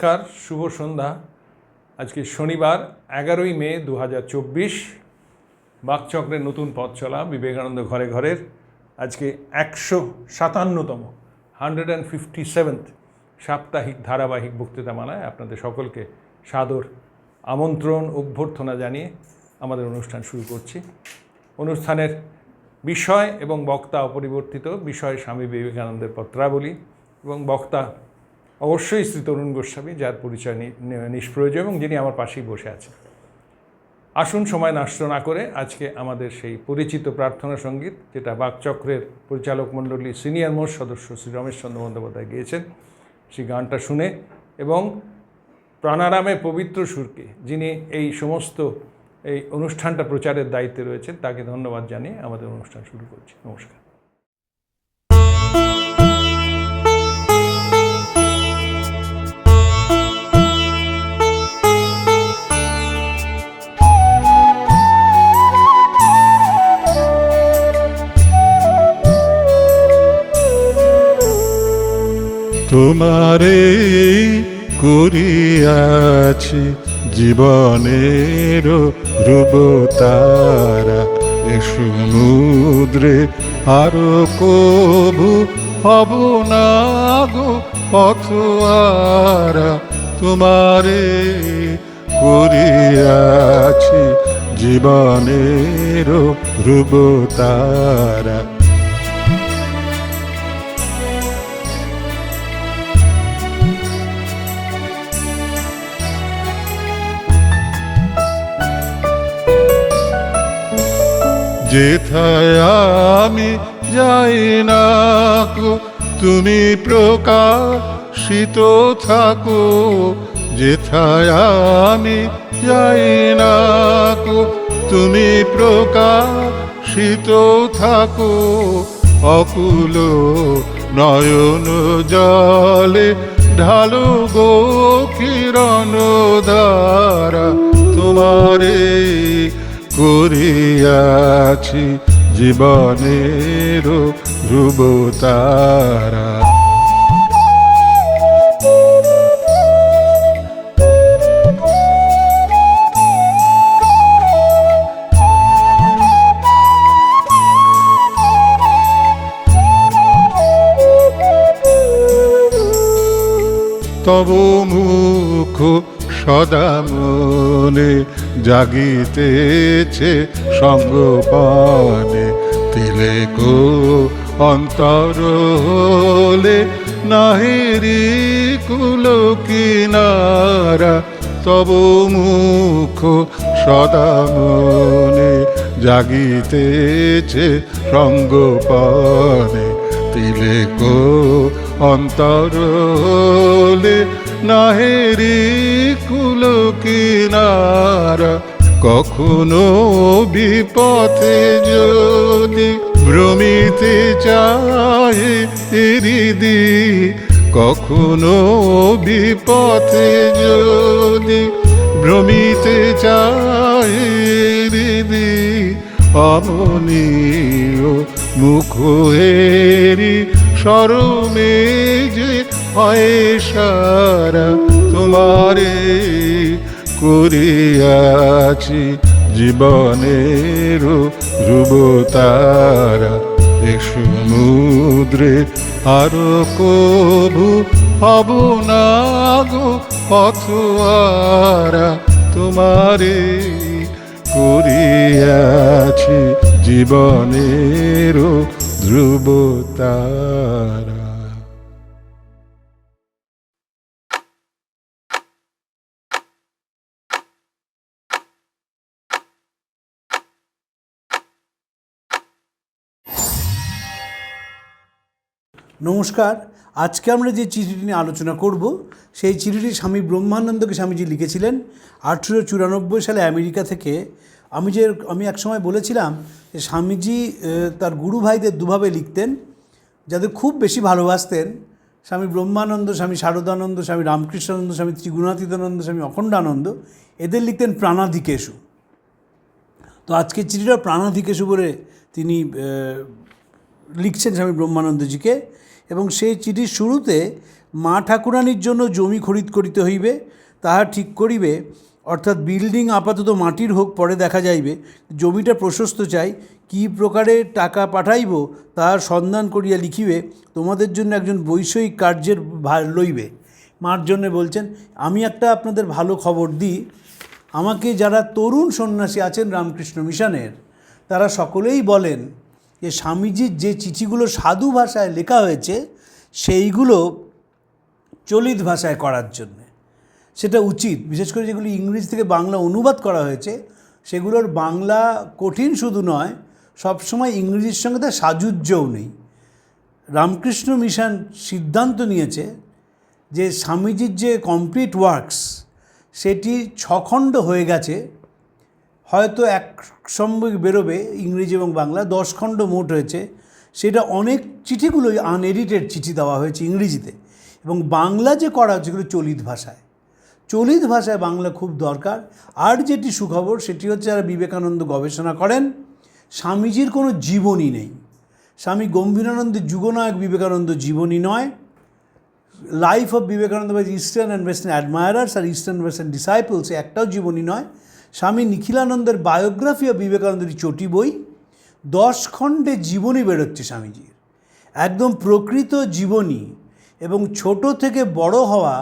নমস্কার, শুভ সন্ধ্যা। আজকে শনিবার, এগারোই মে দু হাজার চব্বিশ বাকচক্রের নতুন পথ চলা, বিবেকানন্দ ঘরে ঘরের আজকে একশো সাতান্নতম, হান্ড্রেড অ্যান্ড ফিফটি সেভেন্থ সাপ্তাহিক ধারাবাহিক বক্তৃতামালায় আপনাদের সকলকে সাদর আমন্ত্রণ, অভ্যর্থনা জানিয়ে আমাদের অনুষ্ঠান শুরু করছি। অনুষ্ঠানের বিষয় এবং বক্তা অপরিবর্তিত, বিষয় স্বামী বিবেকানন্দের পত্রাবলী এবং বক্তা অবশ্যই শ্রী তরুণ গোস্বামী যার পরিচয় নিষ্প্রয়োজন এবং যিনি আমার পাশেই বসে আছেন। আসুন সময় নষ্ট না করে আজকে আমাদের সেই পরিচিত প্রার্থনা সংগীত, যেটা বাকচক্রের পরিচালক মণ্ডলী সিনিয়র মোস্ট সদস্য শ্রী রমেশচন্দ্র বন্দ্যোপাধ্যায় গিয়েছেন। সেই গানটা শুনে এবং প্রাণারামে পবিত্র সুরকে যিনি এই সমস্ত এই অনুষ্ঠানটা প্রচারের দায়িত্বে রয়েছেন, তাকে ধন্যবাদ জানিয়ে আমাদের অনুষ্ঠান শুরু করছি। নমস্কার। তোমারে করিয়াছি জীবনের রূপ তারা সমুদ্রে আরও কবু হব না গো পথুয়ারা তোমারে করিয়াছি জীবনের রূপ তারা যেথায় আমি যাই না গো, তুমি প্রকাশিত থাকো। যেথায় আমি যাই না গো, তুমি প্রকাশিত থাকো। অকুল নয়ন জলে ঢালো গো কিরণ দ্বারা তোমারে করিয়াছি জীবনের ধ্রুব তারা। তব মুখ সদা মনে জাগিতেছে সঙ্গপানে। তিলে গো অন্তর হলে নাহিরি কুল কিনারা, তব মুখ সদা মনে জাগিতেছে সঙ্গপানে। তিলে গো অন্তর হলে নাহেরি কুল কিনারা, কখনো বিপথে যদি ভ্রমিতে চায় হৃদি কখনো বিপথে যদি ভ্রমিতে চায় হৃদি অমনীয় মুখ হেরি সরমে যে হয় তোমারে করিয়াছি জীবনের এ সমুদ্রে আরও কবু হব না গো পথুয়ারা তোমারে করিয়াছি জীবনের ধ্রুব তারা নমস্কার। আজকে আমরা যে চিঠিটি নিয়ে আলোচনা করব, সেই চিঠিটি স্বামী ব্রহ্মানন্দকে স্বামীজি লিখেছিলেন আঠেরো চুরানব্বই সালে আমেরিকা থেকে। আমি যে, আমি একসময় বলেছিলাম যে স্বামীজি তার গুরু ভাইদের দুভাবে লিখতেন যাদের খুব বেশি ভালোবাসতেন। স্বামী ব্রহ্মানন্দ, স্বামী শারদানন্দ, স্বামী রামকৃষ্ণানন্দ, স্বামী ত্রিগুণাতীতানন্দ, স্বামী অখণ্ডানন্দ, এদের লিখতেন প্রাণাধিকেশু। তো আজকের চিঠিটা প্রাণাধিকেশু বলে তিনি লিখছেন স্বামী ব্রহ্মানন্দজিকে। এবং সেই চিঠির শুরুতে মা ঠাকুরানীর জন্য জমি খরিদ করিতে হইবে, তাহা ঠিক করিবে, অর্থাৎ বিল্ডিং আপাতত মাটির হোক, পরে দেখা যাইবে, জমিটা প্রশস্ত চাই, কী প্রকারে টাকা পাঠাইব, তাহার সন্ধান করিয়া লিখিবে, তোমাদের জন্য একজন বৈষয়িক কার্যের ভার লইবে। মার জন্য বলছেন, আমি একটা আপনাদের ভালো খবর দিই। আমাকে যারা তরুণ সন্ন্যাসী আছেন রামকৃষ্ণ মিশনের, তারা সকলেই বলেন যে স্বামীজির যে চিঠিগুলো সাধু ভাষায় লেখা হয়েছে, সেইগুলো চলিত ভাষায় করার জন্যে। সেটা উচিত। বিশেষ করে যেগুলি ইংরেজি থেকে বাংলা অনুবাদ করা হয়েছে, সেগুলোর বাংলা কঠিন শুধু নয়, সবসময় ইংরেজির সঙ্গে তার সাজুজ্যও নেই। রামকৃষ্ণ মিশন সিদ্ধান্ত নিয়েছে যে স্বামীজির যে কমপ্লিট ওয়ার্কস, সেটি ছখণ্ড হয়ে গেছে। হয়তো এক সঙ্গে বেরোবে ইংরেজি এবং বাংলা, দশ খণ্ড মোট হয়েছে। সেটা অনেক চিঠিগুলোই আনএডিটেড চিঠি দেওয়া হয়েছে ইংরেজিতে। এবং বাংলা যে করা হচ্ছে সেগুলো চলিত ভাষায়। চলিত ভাষায় বাংলা খুব দরকার। আর যেটি সুখবর, সেটি হচ্ছে যারা বিবেকানন্দ গবেষণা করেন, স্বামীজির কোনো জীবনী নেই। স্বামী গম্ভীরানন্দের যুগনায়ক বিবেকানন্দ জীবনী নয়। Life of Vivekananda eastern and western admirers R eastern western disciples একটাও জীবনী নয়। স্বামী নিখিলানন্দের বায়োগ্রাফি অফ বিবেকানন্দের চটি বই দশ খণ্ডে জীবনী বেরোচ্ছে স্বামীজির। একদম প্রকৃত জীবনী এবং ছোট থেকে বড় হওয়া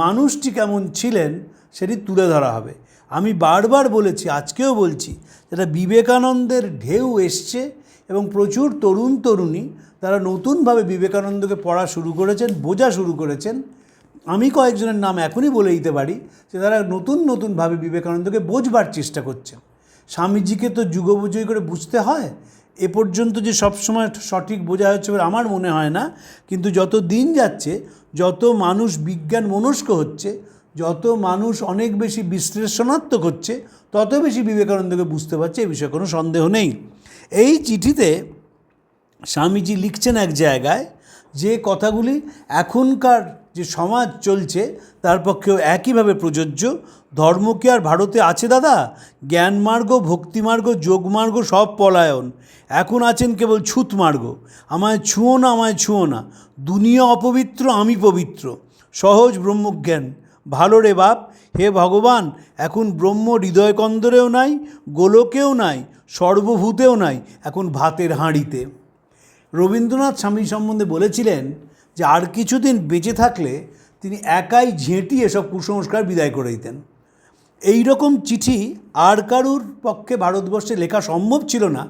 মানুষটি কেমন ছিলেন সেটি তুলে ধরা হবে। আমি বারবার বলেছি, আজকেও বলছি যেটা বিবেকানন্দের ঢেউ এসছে এবং প্রচুর তরুণ তরুণী তারা নতুনভাবে বিবেকানন্দকে পড়া শুরু করেছেন, বোঝা শুরু করেছেন আমি কয়েকজনের নাম এখনই বলে দিতে পারি যে তারা নতুন নতুনভাবে বিবেকানন্দকে বোঝবার চেষ্টা করছে। স্বামীজিকে তো যুগোপযোগী করে বুঝতে হয়। এ পর্যন্ত যে সবসময় সঠিক বোঝা হচ্ছে বলে আমার মনে হয় না। কিন্তু যত দিন যাচ্ছে, যত মানুষ বিজ্ঞান মনস্ক হচ্ছে, যত মানুষ অনেক বেশি বিশ্লেষণাত্মক হচ্ছে, তত বেশি বিবেকানন্দকে বুঝতে পারছে, এ বিষয়ে কোনো সন্দেহ নেই। এই চিঠিতে স্বামীজি লিখছেন এক জায়গায় যে কথাগুলি এখনকার যে সমাজ চলছে, তার পক্ষেও একইভাবে প্রযোজ্য। ধর্ম কি আর ভারতে আছে দাদা? জ্ঞানমার্গ ভক্তিমার্গ যোগমার্গ সব পলায়ন। এখন আছেন কেবল ছুতমার্গ আমায় ছুঁয়ো না, আমায় ছুঁয়ো না। দুনিয়া অপবিত্র, আমি পবিত্র। সহজ ব্রহ্মজ্ঞান। ভালো রে বাপ। হে ভগবান, এখন ব্রহ্ম হৃদয়কন্দরেও নাই, গোলকেও নাই, সর্বভূতেও নাই, এখন ভাতের হাঁড়িতে। রবীন্দ্রনাথ স্বামী সম্বন্ধে বলেছিলেন যে আর কিছুদিন বেঁচে থাকলে তিনি একাই ঝেঁটিয়ে সব কুসংস্কার বিদায় করে দিতেন। এই রকম চিঠি আর কারুর পক্ষে ভারতবর্ষে লেখা সম্ভব ছিল না,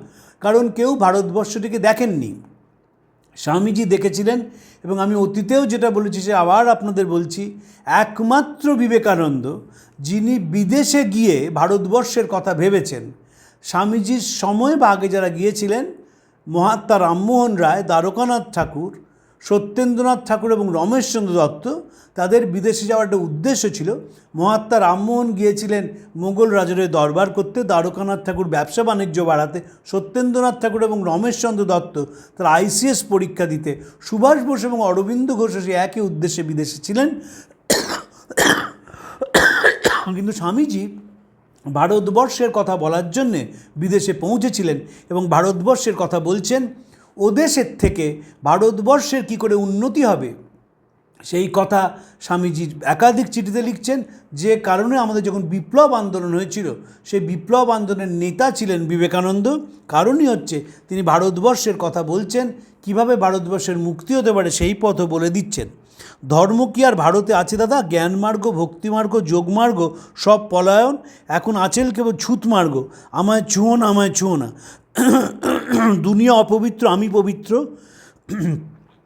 কারণ কেউ ভারতবর্ষটিকে দেখেননি। স্বামীজি দেখেছিলেন এবং আমি অতীতেও যেটা বলেছি, সে আবার আপনাদের বলছি, একমাত্র বিবেকানন্দ, যিনি বিদেশে গিয়ে ভারতবর্ষের কথা ভেবেছেন। স্বামীজির সময় বা আগে যারা গিয়েছিলেন, মহাত্মা রামমোহন রায়, দ্বারকানাথ ঠাকুর সত্যেন্দ্রনাথ ঠাকুর এবং রমেশচন্দ্র দত্ত তাদের বিদেশে যাওয়ার একটা উদ্দেশ্য ছিল। মহাত্মা রামমোহন গিয়েছিলেন মোগল রাজারের দরবার করতে, দ্বারকানাথ ঠাকুর ব্যবসা বাণিজ্য বাড়াতে, সত্যেন্দ্রনাথ ঠাকুর এবং রমেশচন্দ্র দত্ত তারা আইসিএস পরীক্ষা দিতে। সুভাষ বোস এবং অরবিন্দ ঘোষ সে একই উদ্দেশ্যে বিদেশে ছিলেন। কিন্তু স্বামীজি ভারতবর্ষের কথা বলার জন্যে বিদেশে পৌঁছেছিলেন এবং ভারতবর্ষের কথা বলছেন ও দেশের থেকে ভারতবর্ষের কি করে উন্নতি হবে? সেই কথা স্বামীজি একাধিক চিঠিতে লিখছেন। যে কারণে আমাদের যখন বিপ্লব আন্দোলন হয়েছিল, সেই বিপ্লব আন্দোলনের নেতা ছিলেন বিবেকানন্দ। কারণই হচ্ছে তিনি ভারতবর্ষের কথা বলছেন, কীভাবে ভারতবর্ষের মুক্তি হতে পারে সেই পথও বলে দিচ্ছেন। ধর্ম কি আর ভারতে আছে দাদা? জ্ঞানমার্গ ভক্তিমার্গ যোগমার্গ সব পলায়ন। এখন আছেন কেবল ছুতমার্গ আমায় ছুঁয়ো না, আমায় ছুঁয়ো না। দুনিয়া অপবিত্র, আমি পবিত্র।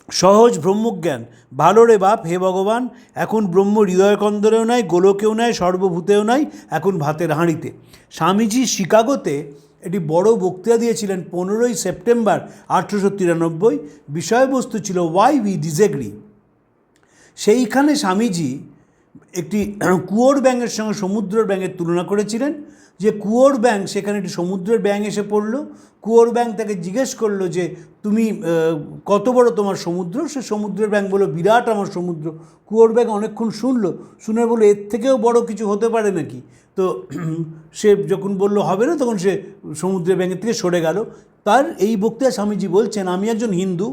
সহজ ব্রহ্মজ্ঞান। ভালো রে বাপ, হে ভগবান। এখন ব্রহ্ম হৃদয়কন্দরেও নাই, গোলকেও নাই, সর্বভূতেও নাই, এখন ভাতের হাঁড়িতে। স্বামীজি শিকাগোতে এটি বড় বক্তৃতা দিয়েছিলেন পনেরোই সেপ্টেম্বর আঠেরোশো তিরানব্বই। বিষয়বস্তু ছিল ওয়াই উই ডিসএগ্রি সেইখানে স্বামীজি একটি কুয়োর ব্যাঙের সঙ্গে সমুদ্রের ব্যাঙের তুলনা করেছিলেন যে কুয়োর ব্যাঙ, সেখানে একটি সমুদ্রের ব্যাঙ এসে পড়ল। কুয়োর ব্যাঙ তাকে জিজ্ঞেস করল যে, তুমি কত বড় তোমার সমুদ্র? সে সমুদ্রের ব্যাঙ বলল, বিরাট আমার সমুদ্র। কুয়োর ব্যাঙ অনেকক্ষণ শুনলো। শুনে বলল, এর থেকেও বড় কিছু হতে পারে নাকি? তো সে যখন বলল, হবে না? তখন সে সমুদ্রের ব্যাঙের থেকে সরে গেল। তার এই বক্তৃতা স্বামীজি বলছেন, আমি একজন হিন্দু।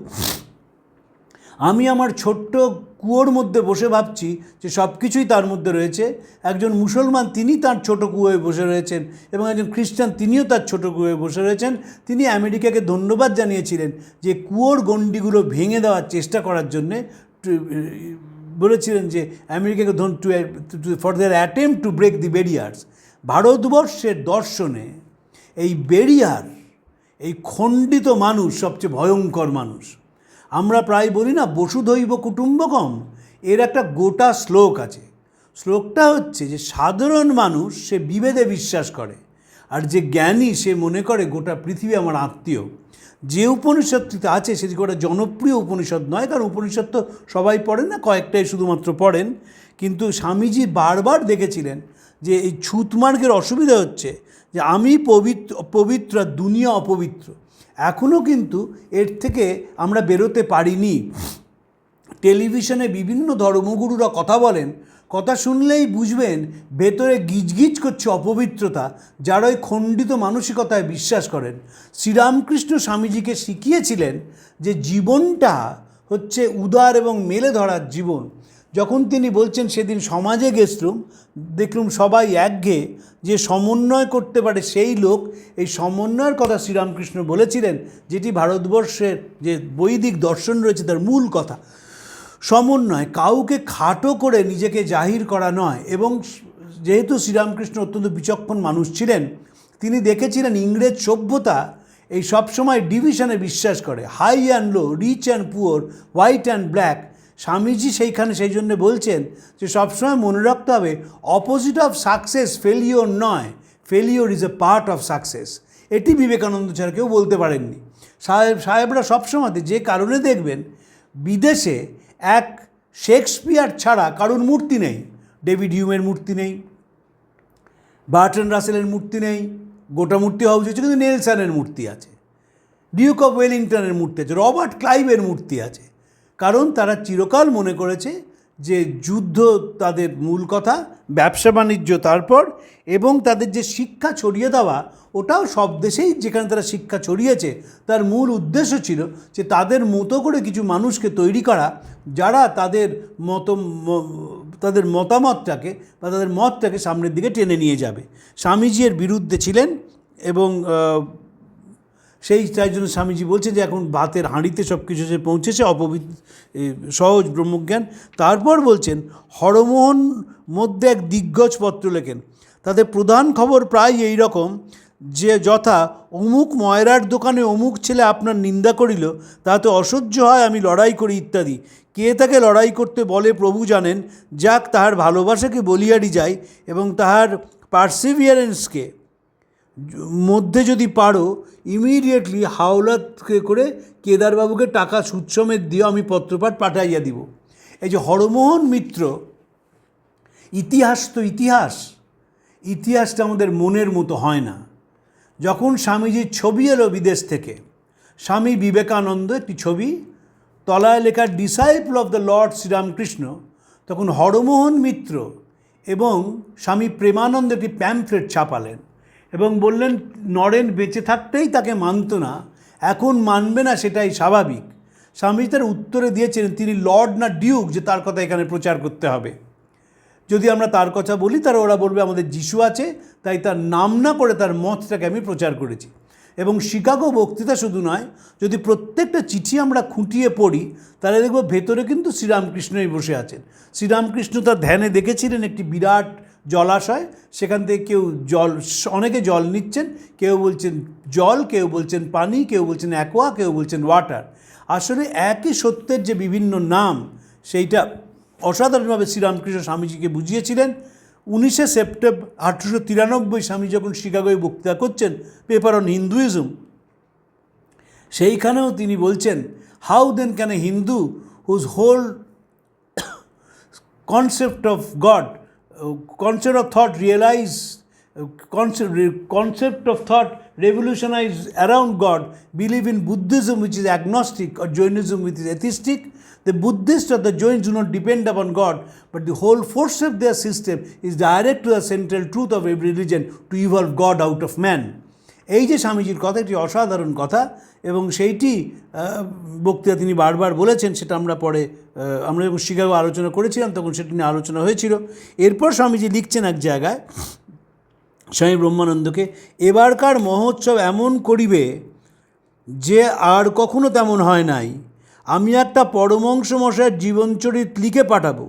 আমি আমার ছোট্ট কুয়োর মধ্যে বসে ভাবছি যে সব কিছুই তার মধ্যে রয়েছে। একজন মুসলমান তিনি তার ছোট কুয়োয় বসে রয়েছেন এবং একজন খ্রিস্টান তিনিও তার ছোট কুয়োয় বসে রয়েছেন। তিনি আমেরিকাকে ধন্যবাদ জানিয়েছিলেন যে কুয়োর গণ্ডিগুলো ভেঙে দেওয়ার চেষ্টা করার জন্যে বলেছিলেন যে আমেরিকাকে ধন to, for their attempt to break the barriers. ভারতবর্ষের দর্শনে এই বেরিয়ার, এই খণ্ডিত মানুষ সবচেয়ে ভয়ঙ্কর মানুষ। আমরা প্রায় বলি না, বসুধৈব কুটুম্বকম। এর একটা গোটা শ্লোক আছে। শ্লোকটা হচ্ছে যে, সাধারণ মানুষ সে বিভেদে বিশ্বাস করে, আর যে জ্ঞানী সে মনে করে, গোটা পৃথিবী আমার আত্মীয়। যে উপনিষদটিতে আছে, সেটি গোটা জনপ্রিয় উপনিষদ নয়? কারণ উপনিষদ তো সবাই পড়েন না, কয়েকটাই শুধুমাত্র পড়েন। কিন্তু স্বামীজি বারবার দেখেছিলেন যে, এই ছুতমার্গের অসুবিধা হচ্ছে যে, আমি পবিত্র পবিত্র দুনিয়া অপবিত্র। এখনও কিন্তু এর থেকে আমরা বেরোতে পারিনি। টেলিভিশনে বিভিন্ন ধর্মগুরুরা কথা বলেন, কথা শুনলেই বুঝবেন ভেতরে গিজগিজ করছে অপবিত্রতা, যারা ওই খণ্ডিত মানসিকতায় বিশ্বাস করেন। শ্রীরামকৃষ্ণ স্বামীজিকে শিখিয়েছিলেন যে জীবনটা হচ্ছে উদার এবং মেলে ধরার জীবন। যখন তিনি বলছেন সেদিন সমাজে গেছলুম দেখলুম সবাই একঘেয়ে যে সমন্বয় করতে পারে সেই লোক, এই সমন্বয়ের কথা শ্রীরামকৃষ্ণ বলেছিলেন, যেটি ভারতবর্ষের যে বৈদিক দর্শন রয়েছে তার মূল কথা। সমন্বয় কাউকে খাটো করে নিজেকে জাহির করা নয় এবং যেহেতু শ্রীরামকৃষ্ণ অত্যন্ত বিচক্ষণ মানুষ ছিলেন, তিনি দেখেছিলেন ইংরেজ সভ্যতা এই সবসময় ডিভিশনে বিশ্বাস করে। High and low rich and poor white and black Swamiji সেইখানে সেই জন্য বলছেন যে সবসময় মনে রাখতে হবে অপোজিট অফ সাকসেস ফেলিওর নয় failure is a part of success এটি বিবেকানন্দ ছাড়া কেউ বলতে পারেননি। সাহেব, সাহেবরা সবসময়তে যে কারণে দেখবেন, বিদেশে এক শেক্সপিয়ার ছাড়া কারোর মূর্তি নেই। ডেভিড হিউমের মূর্তি নেই, বার্টন রাসেলের মূর্তি নেই, গোটা মূর্তি হওয়া উচিত কিন্তু নেলসানের মূর্তি আছে ডিউক অফ ওয়েলিংটনের মূর্তি আছে, রবার্ট ক্লাইভের মূর্তি আছে। কারণ তারা চিরকাল মনে করেছে যে যুদ্ধ তাদের মূল কথা, ব্যবসা বাণিজ্য তারপর, এবং তাদের যে শিক্ষা ছড়িয়ে দেওয়া, ওটাও সব দেশেই যেখানে তারা শিক্ষা ছড়িয়েছে, তার মূল উদ্দেশ্য ছিল যে তাদের মতো করে কিছু মানুষকে তৈরি করা, যারা তাদের মত তাদের মতামতটাকে বা তাদের মতটাকে সামনের দিকে টেনে নিয়ে যাবে। স্বামীজি এর বিরুদ্ধে ছিলেন এবং সেই তাই জন্য স্বামীজি বলছেন যে এখন ভাতের হাঁড়িতে সব কিছু যে পৌঁছেছে অপবিত্র এ, সহজ ব্রহ্মজ্ঞান। তারপর বলছেন হরমোহন মধ্যে এক দিগ্গজ পত্র লেখেন। তাতে প্রধান খবর প্রায় এই রকম যে যথা অমুক ময়রার দোকানে অমুক ছেলে আপনার নিন্দা করিল তাতে অসহ্য হয় আমি লড়াই করি ইত্যাদি। কে তাকে লড়াই করতে বলে প্রভু জানেন যাক তাহার ভালোবাসাকে বলিয়ারি যায় এবং তাহার পার্সিভিয়ারেন্সকে মধ্যে যদি পারো ইমিডিয়েটলি হাওলাতকে করে কেদারবাবুকে টাকা সুদ সমেত দিও আমি পত্রপাঠ পাঠাইয়া দিব। এই যে হরমোহন মিত্র, ইতিহাস তো ইতিহাস, ইতিহাসটা আমাদের মনের মতো হয় না। যখন স্বামীজির ছবি এলো বিদেশ থেকে, স্বামী বিবেকানন্দ একটি ছবি, তলায় লেখা disciple of the lord Sri Ramakrishna তখন হরমোহন মিত্র এবং স্বামী প্রেমানন্দ একটি প্যাম্পলেট ছাপালেন। এবং বললেন, নরেন বেঁচে থাকতেই তাকে মানত না, এখন মানবে না সেটাই স্বাভাবিক। স্বামীজি তার উত্তরে দিয়েছিলেন তিনি লর্ড না ডিউক, যে তার কথা এখানে প্রচার করতে হবে। যদি আমরা তার কথা বলি, তারা ওরা বলবে, আমাদের যিশু আছে, তাই তার নাম না করে তার মতটাকে আমি প্রচার করেছি। এবং শিকাগো বক্তৃতা শুধু নয়, যদি প্রত্যেকটা চিঠি আমরা খুঁটিয়ে পড়ি, তাহলে দেখব ভেতরে কিন্তু শ্রীরামকৃষ্ণই বসে আছেন। শ্রীরামকৃষ্ণ তার ধ্যানে দেখেছিলেন একটি বিরাট জলাশয় সেখান থেকে কেউ জল অনেকে জল নিচ্ছেন কেউ বলছেন জল কেউ বলছেন পানি কেউ বলছেন অ্যাকোয়া কেউ বলছেন ওয়াটার আসলে একই সত্যের যে বিভিন্ন নাম সেইটা অসাধারণভাবে শ্রীরামকৃষ্ণ স্বামীজিকে বুঝিয়েছিলেন। উনিশে সেপ্টেম্বর আঠেরোশো তিরানব্বই স্বামী যখন শিকাগোয় বক্তৃতা করছেন পেপার অন হিন্দুইজম সেইখানেও তিনি বলছেন how then can a Hindu whose whole concept of uh, concept of thought realize, uh, concept, concept of thought revolutionize around God, believe in Buddhism which is agnostic or Jainism which is atheistic. The Buddhists or the Jains do not depend upon God, but the whole force of their system is direct to the central truth of every religion to evolve God out of man. এই যে স্বামীজির কথা একটি অসাধারণ কথা এবং সেইটি বক্তৃতা তিনি বারবার বলেছেন, সেটা আমরা পরে আমরা যখন শিকাগো আলোচনা করেছিলাম, তখন সেটি নিয়ে আলোচনা হয়েছিল। এরপর স্বামীজি লিখছেন এক জায়গায়, স্বামী ব্রহ্মানন্দকে, এবারকার মহোৎসব এমন করিবে যে আর কখনো তেমন হয় নাই। আমি একটা পরমংশ মশাইয়ের জীবনচরিত লিখে পাঠাবো।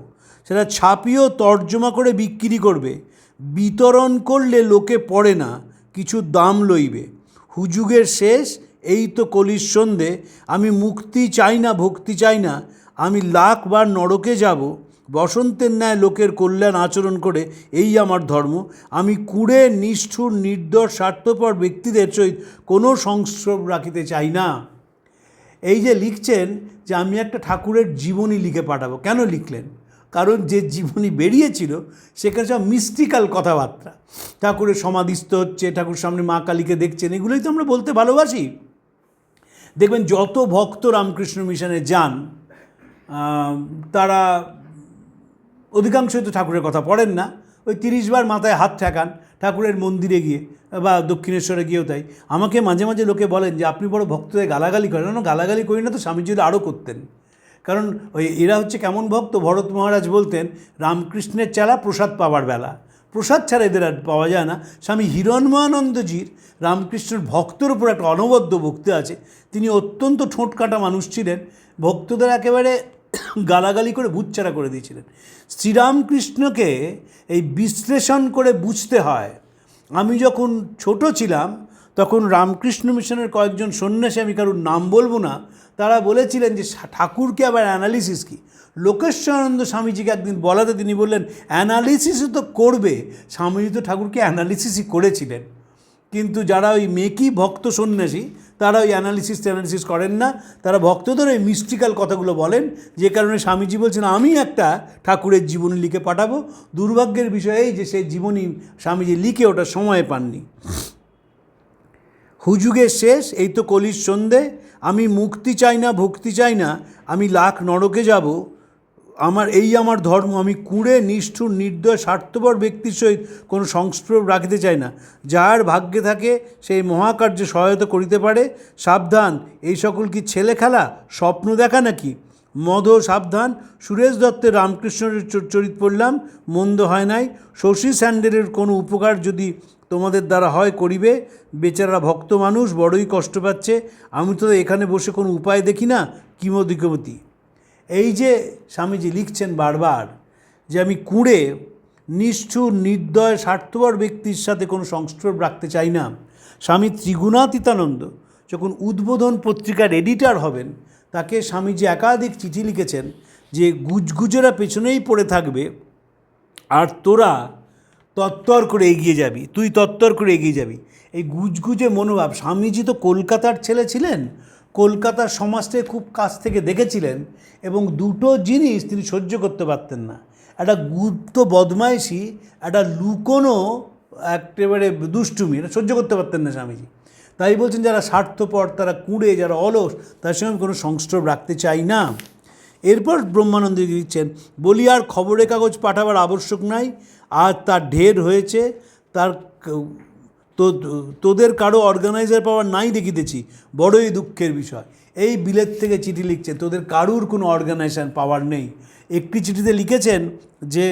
সেটা ছাপিয়েও তর্জমা করে বিক্রি করবে। বিতরণ করলে লোকে পড়ে না, কিছু দাম লইবে। হুজুগের শেষ এই তো কলির সন্ধে। আমি মুক্তি চাই না, ভক্তি চাই না। আমি লাখ বার নরকে যাব। বসন্তের ন্যায় লোকের কল্যাণ আচরণ করে, এই আমার ধর্ম। আমি কুড়ে, নিষ্ঠুর নির্দর স্বার্থপর ব্যক্তিদের সহিত কোনো সংস্রব রাখিতে চাই না। এই যে লিখছেন যে আমি একটা ঠাকুরের জীবনী লিখে পাঠাবো। কেন লিখলেন? কারণ যে জীবনী বেরিয়েছিল সেখানে সব মিস্টিক্যাল কথাবার্তা। ঠাকুরের সমাধিস্থ হচ্ছে, ঠাকুর সামনে মা কালীকে দেখছেন, এগুলোই তো আমরা বলতে ভালোবাসি। দেখবেন যত ভক্ত রামকৃষ্ণ মিশনে যান তারা অধিকাংশই তো ঠাকুরের কথা পড়েন না। ওই তিরিশ বার মাথায় হাত ঠেকান, ঠাকুরের মন্দিরে গিয়ে বা দক্ষিণেশ্বরে গিয়েও তাই। আমাকে মাঝে মাঝে লোকে বলেন যে, আপনি বড় ভক্তদের গালাগালি করেন। না গালাগালি করি না তো, স্বামীজি আরও করতেন। কারণ ওই এরা হচ্ছে কেমন ভক্ত? ভরত মহারাজ বলতেন, রামকৃষ্ণের চালা প্রসাদ পাওয়ার বেলা। প্রসাদ ছাড়া এদের আর পাওয়া যায় না। স্বামী হিরণময়ানন্দজির রামকৃষ্ণের ভক্তর উপর একটা অনবদ্য ভক্তি আছে। তিনি অত্যন্ত ঠোঁট কাটা মানুষ ছিলেন। ভক্তদের একেবারে গালাগালি করে বুচ্চারা করে দিয়েছিলেন। শ্রীরামকৃষ্ণকে এই বিশ্লেষণ করে বুঝতে হয়। আমি যখন ছোট ছিলাম তখন রামকৃষ্ণ মিশনের কয়েকজন সন্ন্যাসী, আমি কারোর নাম বলব না, তারা বলেছিলেন যে ঠাকুরকে আবার অ্যানালিসিস কি? লোকেশ্বরানন্দ স্বামীজিকে একদিন বলাতে তিনি বললেন অ্যানালিসিসও তো করবে। স্বামীজি তো ঠাকুরকে অ্যানালিসিসই করেছিলেন। কিন্তু যারা ওই মেকি ভক্ত সন্ন্যাসী, তারা ওই অ্যানালিসিস অ্যানালিসিস করেন না। তারা ভক্তদের ওই মিস্টিক্যাল কথাগুলো বলেন, যে কারণে স্বামীজি বলছেন, আমি একটা ঠাকুরের জীবনী লিখে পাঠাবো। দুর্ভাগ্যের বিষয় এই যে সেই জীবনী স্বামীজি লিখে ওটা সময় পাননি। হুজুগের শেষ, এই তো কলির সন্ধে। আমি মুক্তি চাই না, ভক্তি চাই না, আমি লাখ নরকে যাব। আমার, এই আমার ধর্ম, আমি কুঁড়ে, নিষ্ঠুর, নির্দয়, স্বার্থপর ব্যক্তির সহিত কোনো সংস্পর্শ রাখিতে চাই না। যার ভাগ্যে থাকে, সেই মহাকার্যে সহায়তা করিতে পারে। সাবধান, এই সকল কি ছেলে খেলা, স্বপ্ন দেখা নাকি? মধ সাবধান, সুরেশ দত্তের রামকৃষ্ণের চরিত পড়লাম, মন্দ হয় নাই। শশী স্যান্ডেলের কোনো উপকার যদি তোমাদের দ্বারা হয় করিবে। বেচারা ভক্ত মানুষ, বড়ই কষ্ট পাচ্ছে। আমি তো এখানে বসে কোনো উপায় দেখি না। কিমদিকমতি এই যে স্বামীজি লিখছেন বারবার যে আমি কুঁড়ে নিষ্ঠুর, নির্দয়, স্বার্থপর ব্যক্তির সাথে কোনো সংস্রব রাখতে চাই না। স্বামী ত্রিগুণাতীতানন্দ যখন উদ্বোধন পত্রিকার এডিটার হবেন, তাকে স্বামীজি একাধিক চিঠি লিখেছেন যে, গুজগুজেরা পেছনেই পড়ে থাকবে, আর তোরা তত্তর করে এগিয়ে যাবি, তুই তত্তর করে এগিয়ে যাবি। এই গুজগুজে মনোভাব, স্বামীজি তো কলকাতার ছেলে ছিলেন, কলকাতার সমাজটাকে খুব কাছ থেকে দেখেছিলেন এবং দুটো জিনিস তিনি সহ্য করতে পারতেন না। একটা গুপ্ত বদমাইশি, একটা লুকোনো, একেবারে দুষ্টুমি, এটা সহ্য করতে পারতেন না স্বামীজি। তাই বলছেন যারা স্বার্থপর, তারা কুঁড়ে, যারা অলস তার সঙ্গে কোনো সংস্রব রাখতে চাই না। এরপর ব্রহ্মানন্দ দিচ্ছেন বলি আর খবরের কাগজ পাঠাবার আবশ্যক নাই আর তার ঢের হয়েছে, তার তো, তোদের কারও অর্গানাইজার পাওয়ার নাই দেখিতেছি বড়ই দুঃখের বিষয়। এই বিলেত থেকে চিঠি লিখছে, তোদের কারুর কোনো অর্গানাইজেশন পাওয়ার নেই। একটি চিঠিতে লিখেছেন যে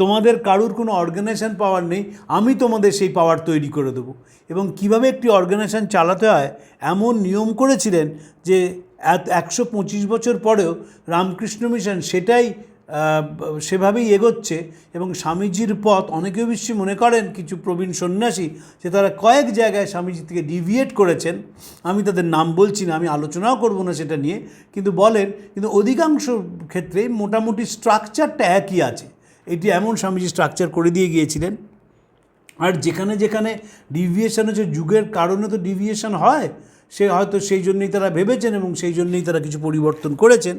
তোমাদের কারুর কোনো অর্গানাইজেশন পাওয়ার নেই, আমি তোমাদের সেই পাওয়ার তৈরি করে দেবো। এবং কীভাবে একটি অর্গানাইজেশন চালাতে হয়, এমন নিয়ম করেছিলেন যে একশো পঁচিশ বছর পরেও রামকৃষ্ণ মিশন সেটাই সেভাবেই এগোচ্ছে এবং স্বামীজির পথ অনেকে বেশি মনে করেন কিছু প্রবীণ সন্ন্যাসী যে তারা কয়েক জায়গায় স্বামীজি থেকে ডিভিয়েট করেছেন। আমি তাদের নাম বলছি না, আমি আলোচনাও করব না সেটা নিয়ে, কিন্তু বলেন, কিন্তু অধিকাংশ ক্ষেত্রে মোটামুটি স্ট্রাকচারটা একই আছে। এটি এমন স্বামীজি স্ট্রাকচার করে দিয়ে গিয়েছিলেন। আর যেখানে যেখানে ডিভিয়েশন হচ্ছে, যুগের কারণে তো ডিভিয়েশন হয়, সে হয়তো সেই জন্যই তারা ভেবেছেন এবং সেই জন্যই তারা কিছু পরিবর্তন করেছেন।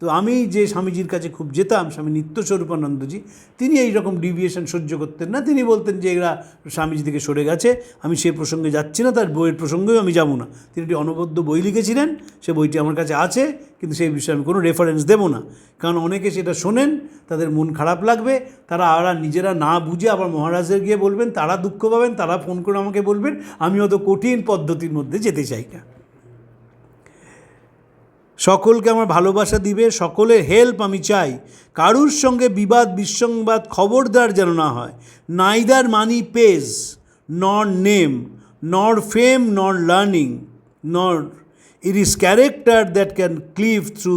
তো আমি যে স্বামীজির কাছে খুব যেতাম, স্বামী নিত্যস্বরূপানন্দজি, তিনি এই রকম ডিভিয়েশন সহ্য করতেন না। তিনি বলতেন যে এরা স্বামীজি থেকে সরে গেছে, আমি সে প্রসঙ্গে যাচ্ছি না, তার বইয়ের প্রসঙ্গেও আমি যাব না। তিনি একটি অনবদ্য বই লিখেছিলেন, সে বইটি আমার কাছে আছে, কিন্তু সেই বিষয়ে আমি কোনো রেফারেন্স দেবো না। কারণ অনেকে সেটা শোনেন, তাদের মন খারাপ লাগবে, তারা আর নিজেরা না বুঝে আবার মহারাজের গিয়ে বলবেন, তারা দুঃখ পাবেন, তারা ফোন করে আমাকে বলবেন আমি অত কঠিন পদ্ধতির মধ্যে যেতে চাই না। সকলকে আমার ভালোবাসা দিবে, সকলের হেল্প আমি চাই। কারুর সঙ্গে বিবাদ, বিসংবাদ, খবরদার যেন না হয়। Neither money pays nor name nor fame nor learning nor it is character that can cleave through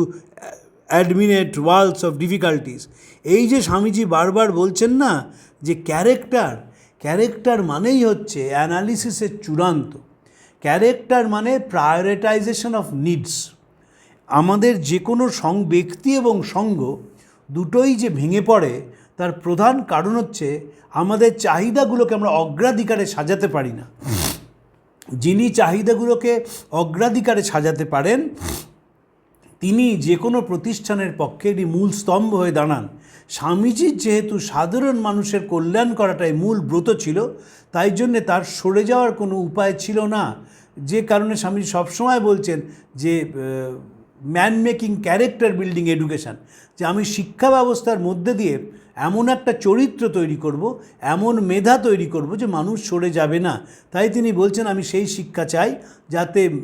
adamantine walls of difficulties এই যে স্বামীজি বারবার বলছেন না যে ক্যারেক্টার ক্যারেক্টার মানেই হচ্ছে অ্যানালিসিসের চূড়ান্ত। ক্যারেক্টার মানে প্রায়োরিটাইজেশন অফ নিডস আমাদের যে কোনো সং ব্যক্তি এবং সঙ্গ দুটোই যে ভেঙে পড়ে, তার প্রধান কারণ হচ্ছে আমাদের চাহিদাগুলোকে আমরা অগ্রাধিকারে সাজাতে পারি না। যিনি চাহিদাগুলোকে অগ্রাধিকারে সাজাতে পারেন, তিনি যে কোনো প্রতিষ্ঠানের পক্ষে একটি মূল স্তম্ভ হয়ে দাঁড়ান। স্বামীজির যেহেতু সাধারণ মানুষের কল্যাণ করাটাই মূল ব্রত ছিল, তাই জন্যে তার সরে যাওয়ার কোনো উপায় ছিল না। যে কারণে স্বামীজি সবসময় বলছেন যে man making character building education যে আমি শিক্ষা ব্যবস্থার মধ্যে দিয়ে এমন একটা চরিত্র তৈরি করব এমন মেধা তৈরি করব যে মানুষ সরে যাবে না। তাই তিনি বলছেন আমি সেই শিক্ষা চাই যাতে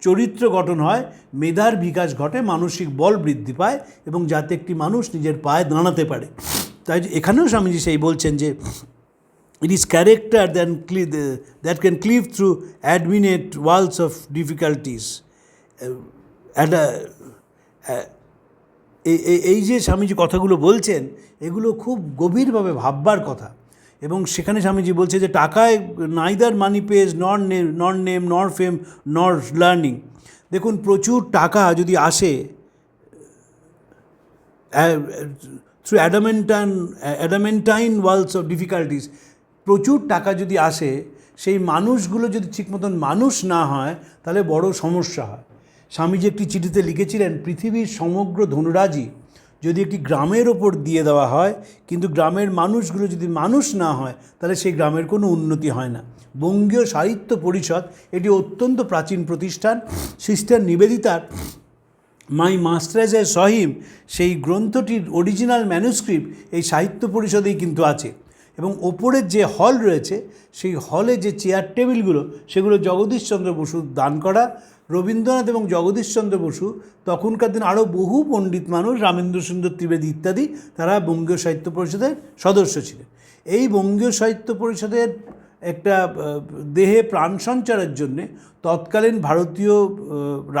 চরিত্র গঠন হয় মেধার বিকাশ ঘটে মানসিক বল বৃদ্ধি পায় এবং যাতে একটি মানুষ নিজের পায়ে দাঁড়াতে পারে। তাই এখানেও স্বামীজি সেই বলছেন যে character that, cle- the- that can cleave through adminate walls of difficulties. uh, এই- এই যে স্বামীজি কথাগুলো বলছেন, এগুলো খুব গভীরভাবে ভাববার কথা। এবং সেখানে স্বামীজি বলছে যে, টাকায় neither money pays nor name nor name nor fame nor learning দেখুন, প্রচুর টাকা যদি আসে through adamantine adamantine walls of difficulties প্রচুর টাকা যদি আসে, সেই মানুষগুলো যদি ঠিক মতন মানুষ না হয়, তাহলে বড় সমস্যা হয়। স্বামীজি একটি চিঠিতে লিখেছিলেন, পৃথিবীর সমগ্র ধনুরাজি যদি একটি গ্রামের ওপর দিয়ে দেওয়া হয়, কিন্তু গ্রামের মানুষগুলো যদি মানুষ না হয়, তাহলে সেই গ্রামের কোনো উন্নতি হয় না। বঙ্গীয় সাহিত্য পরিষদ এটি অত্যন্ত প্রাচীন প্রতিষ্ঠান। সিস্টার নিবেদিতার মাই মাস্টার্স এ সহিম সেই গ্রন্থটির অরিজিনাল ম্যানুস্ক্রিপ্ট এই সাহিত্য পরিষদেই কিন্তু আছে। এবং ওপরের যে হল রয়েছে, সেই হলে যে চেয়ার টেবিলগুলো, সেগুলো জগদীশচন্দ্র বসু দান করা রবীন্দ্রনাথ এবং জগদীশচন্দ্র বসু, তখনকার দিন আরও বহু পণ্ডিত মানুষ, রামেন্দ্র সুন্দর ত্রিবেদী ইত্যাদি, তারা বঙ্গীয় সাহিত্য পরিষদের সদস্য ছিলেন। এই বঙ্গীয় সাহিত্য পরিষদের একটা দেহে প্রাণ সঞ্চারের জন্যে তৎকালীন ভারতীয়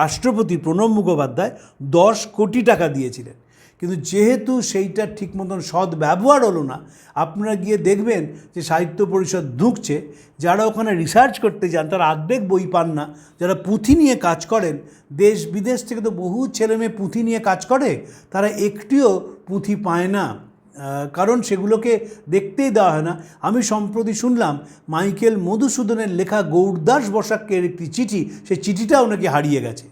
রাষ্ট্রপতি প্রণব মুখোপাধ্যায় দশ কোটি টাকা দিয়েছিলেন। কিন্তু যেহেতু সেইটা ঠিক মতন সৎ ব্যবহার হলো না, আপনারা গিয়ে দেখবেন যে সাহিত্য পরিষদ ঢুকছে, যারা ওখানে রিসার্চ করতে যান, তারা আর্ধেক বই পান না, যারা পুঁথি নিয়ে কাজ করেন, দেশ বিদেশ থেকে তো বহু ছেলেমেয়ে পুঁথি নিয়ে কাজ করে, তারা একটিও পুঁথি পায় না। কারণ সেগুলোকে দেখতেই দেওয়া হয় না। আমি সম্প্রতি শুনলাম, মাইকেল মধুসূদনের লেখা গৌরদাস বসাকের একটি চিঠি, সেই চিঠিটাও নাকি হারিয়ে গেছে।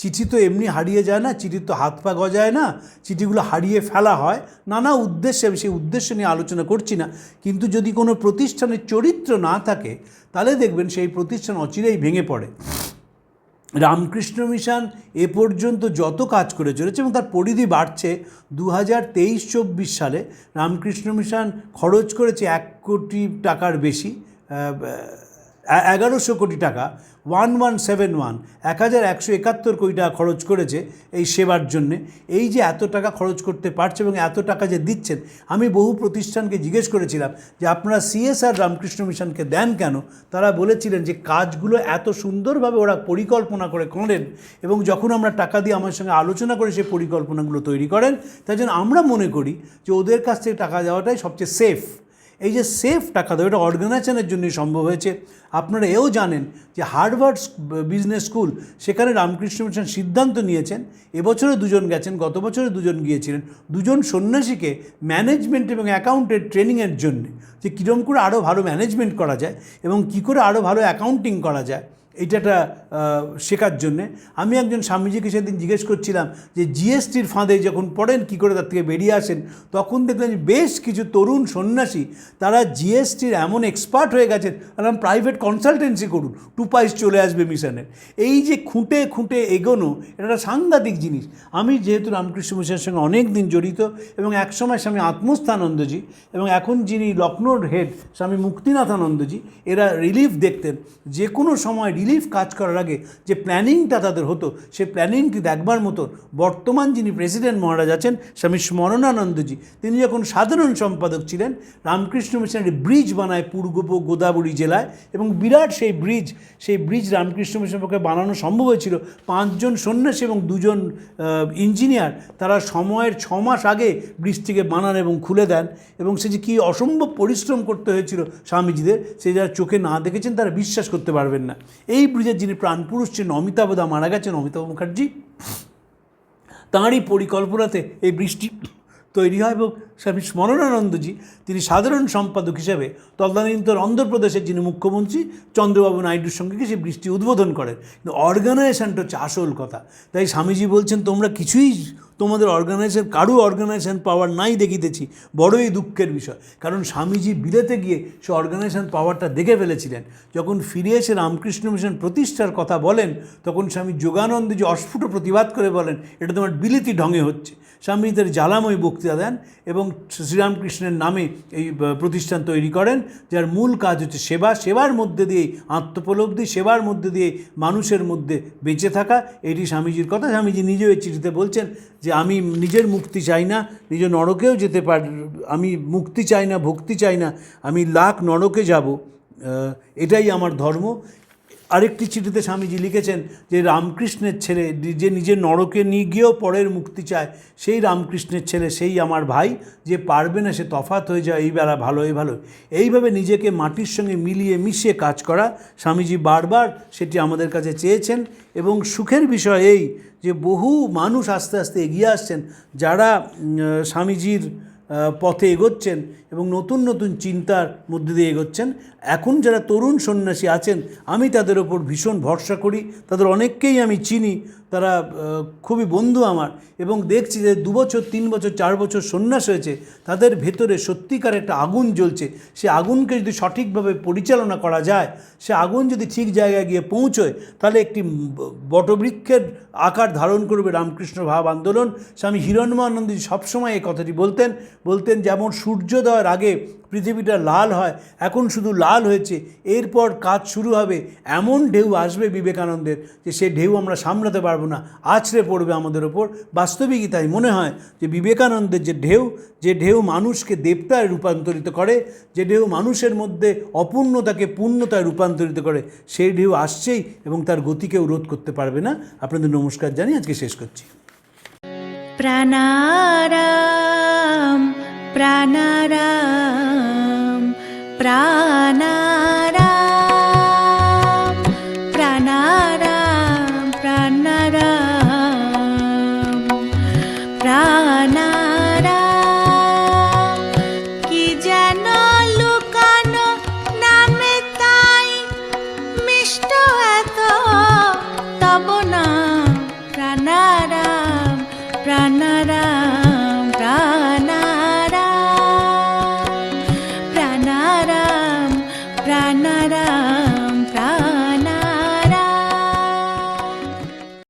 চিঠি তো এমনি হারিয়ে যায় না চিঠি তো হাত পা গজায় না, চিঠিগুলো হারিয়ে ফেলা হয়। নানা উদ্দেশ্যে আমি সেই উদ্দেশ্য নিয়ে আলোচনা করছি না। কিন্তু যদি কোনো প্রতিষ্ঠানের চরিত্র না থাকে, তাহলে দেখবেন সেই প্রতিষ্ঠান অচিরেই ভেঙে পড়ে। রামকৃষ্ণ মিশন এ পর্যন্ত যত কাজ করে চলেছে এবং তার পরিধি বাড়ছে। দু হাজার তেইশ চব্বিশ সালে রামকৃষ্ণ মিশন খরচ করেছে এক কোটি টাকার বেশি। এগারোশো কোটি টাকা, ওয়ান ওয়ান সেভেন ওয়ান, এক হাজার একশো একাত্তর কোটি টাকা খরচ করেছে এই সেবার জন্যে। এই যে এত টাকা খরচ করতে পারছে এবং এত টাকা যে দিচ্ছেন, আমি বহু প্রতিষ্ঠানকে জিজ্ঞেস করেছিলাম যে আপনারা সিএসআর রামকৃষ্ণ মিশনকে দেন কেন? তারা বলেছিলেন যে কাজগুলো এত সুন্দরভাবে ওরা পরিকল্পনা করে করেন এবং যখন আমরা টাকা দিয়ে আমার সঙ্গে আলোচনা করে সেই পরিকল্পনাগুলো তৈরি করেন তাই জন্য আমরা মনে করি যে ওদের কাছ থেকে টাকা দেওয়াটাই সবচেয়ে সেফ। এই যে সেফ টাকা দেওয়া এটা অর্গানাইজেশনের জন্যই সম্ভব হয়েছে। আপনারা এও জানেন যে হার্ভার্ড বিজনেস স্কুল সেখানে রামকৃষ্ণ মিশন সিদ্ধান্ত নিয়েছেন, এবছরে দুজন গেছেন, গত বছরে দুজন গিয়েছিলেন। দুজন সন্ন্যাসীকে ম্যানেজমেন্ট এবং অ্যাকাউন্টের ট্রেনিংয়ের জন্য। যে কীরকম করে আরও ভালো ম্যানেজমেন্ট করা যায় এবং কী করে আরও ভালো অ্যাকাউন্টিং করা যায়। এটা একটা শেখার জন্যে। আমি একজন স্বামীজিকে সেদিন জিজ্ঞেস করছিলাম যে, জিএসটির ফাঁদে যখন পড়েন, কি করে তার থেকে বেরিয়ে আসেন? তখন দেখলেন বেশ কিছু তরুণ সন্ন্যাসী, তারা জিএসটির এমন এক্সপার্ট হয়ে গেছেন আলাম প্রাইভেট কনসালটেন্সি করুন টু পাইস চলে আসবে মিশনের এই যে খুঁটে খুঁটে এগোনো, এটা একটা সাংঘাতিক জিনিস। আমি যেহেতু রামকৃষ্ণ মিশনের সঙ্গে অনেক দিন জড়িত এবং একসময় স্বামী আত্মস্থানন্দজি এবং এখন যিনি লখনৌর হেড স্বামী মুক্তিনাথানন্দজি, এরা রিলিফ দেখতেন। যে কোনো সময় কাজ করার আগে যে প্ল্যানিংটা তাদের হতো, সে প্ল্যানিংটি দেখবার মতো বর্তমান যিনি প্রেসিডেন্ট মহারাজ আছেন, স্বামী স্মরণানন্দজি, তিনি যখন সাধারণ সম্পাদক ছিলেন, রামকৃষ্ণ মিশনের ব্রিজ বানায় পূর্ব গোদাবরী জেলায় এবং বিরাট সেই ব্রিজ সেই ব্রিজ রামকৃষ্ণ মিশনের পক্ষে বানানো সম্ভব হয়েছিল। পাঁচজন সন্ন্যাসী এবং দুজন ইঞ্জিনিয়ার তারা সময়ের ছ মাস আগে ব্রিজটিকে বানান এবং খুলে দেন এবং সে যে কী অসম্ভব পরিশ্রম করতে হয়েছিল স্বামীজিদের, সে যারা চোখে না দেখেছেন তারা বিশ্বাস করতে পারবেন না। এই ব্রিজের যিনি প্রাণপুরুষ ছিলেন অমিতাভ দা মারা গেছেন অমিতাভ মুখার্জি, তাঁরই পরিকল্পনাতে এই বৃষ্টি তৈরি হয় এবং স্বামী স্মরণানন্দজি, তিনি সাধারণ সম্পাদক হিসেবে তদানীন্তন অন্ধ্রপ্রদেশের যিনি মুখ্যমন্ত্রী, চন্দ্রবাবু নাইডুর সঙ্গে সেই বৃষ্টি উদ্বোধন করেন। কিন্তু অর্গানাইজেশনটা হচ্ছে আসল কথা। তাই স্বামীজি বলছেন, তোমরা কিছুই তোমাদের অর্গানাইজেশন কারও অর্গানাইজেশন পাওয়ার নাই দেখিতেছি। বড়ই দুঃখের বিষয়। কারণ স্বামীজি বিলেতে গিয়ে সে অর্গানাইজেশন পাওয়ারটা দেখে ফেলেছিলেন। যখন ফিরে এসে রামকৃষ্ণ মিশন প্রতিষ্ঠার কথা বলেন, তখন স্বামী যোগানন্দজি অস্ফুট প্রতিবাদ করে বলেন, এটা তোমার বিলেতি ঢঙে হচ্ছে। স্বামী তার জ্বালাময় বক্তৃতা দেন এবং শ্রীরামকৃষ্ণের নামে এই প্রতিষ্ঠান তৈরি করেন, যার মূল কাজ হচ্ছে সেবা। সেবার মধ্যে দিয়ে আত্মোপলব্ধি, সেবার মধ্যে দিয়ে মানুষের মধ্যে বেঁচে থাকা, এটি স্বামীজির কথা। স্বামীজি নিজেও এই চিঠিতে বলছেন যে আমি নিজের মুক্তি চাই না, নিজ নরকেও যেতে পার, আমি মুক্তি চাই না, ভক্তি চাই না, আমি লাখ নরকে যাব এটাই আমার ধর্ম। আরেকটি চিঠিতে স্বামীজি লিখেছেন যে, রামকৃষ্ণের ছেলে, যে নিজের নরকে নিয়ে গিয়েও পরের মুক্তি চায়, সেই রামকৃষ্ণের ছেলে, সেই আমার ভাই, যে পারবে না সে তফাত হয়ে যায়, এই বেলা ভালো, এই ভালো। এইভাবে নিজেকে মাটির সঙ্গে মিলিয়ে মিশিয়ে কাজ করা স্বামীজি বারবার সেটি আমাদের কাছে চেয়েছেন এবং সুখের বিষয় এই যে, বহু মানুষ আস্তে আস্তে এগিয়ে আসছেন, যারা স্বামীজির পথে এগোচ্ছেন এবং নতুন নতুন চিন্তার মধ্যে দিয়ে এগোচ্ছেন। এখন যারা তরুণ সন্ন্যাসী আছেন, আমি তাদের ওপর ভীষণ ভরসা করি। তাদের অনেককেই আমি চিনি। তারা খুবই বন্ধু আমার এবং দেখছি যে দু বছর, তিন বছর, চার বছর সন্ন্যাস হয়েছে, তাদের ভেতরে সত্যিকার একটা আগুন জ্বলছে। সে আগুনকে যদি সঠিকভাবে পরিচালনা করা যায়, সে আগুন যদি ঠিক জায়গায় গিয়ে পৌঁছয়, তাহলে একটি বটবৃক্ষের আকার ধারণ করবে রামকৃষ্ণ ভাব আন্দোলন। স্বামী হিরণ্যানন্দজি সবসময় এই কথাটি বলতেন। বলতেন, যেমন সূর্যোদয়ের আগে পৃথিবীটা লাল হয়, এখন শুধু লাল হয়েছে, এরপর কাজ শুরু হবে, এমন ঢেউ আসবে বিবেকানন্দের যে সে ঢেউ আমরা সামলাতে পারব না। আছড়ে পড়বে আমাদের ওপর। বাস্তবিকই তাই মনে হয় যে বিবেকানন্দের যে ঢেউ যে ঢেউ মানুষকে দেবতায় রূপান্তরিত করে, যে ঢেউ মানুষের মধ্যে অপূর্ণতাকে পূর্ণতায় রূপান্তরিত করে সেই ঢেউ আসছেই এবং তার গতি কেউ রোধ করতে পারবে না। আপনাদের নমস্কার জানিয়ে আজকে শেষ করছি। প্রাণারাম। प्राणाराम प्राणा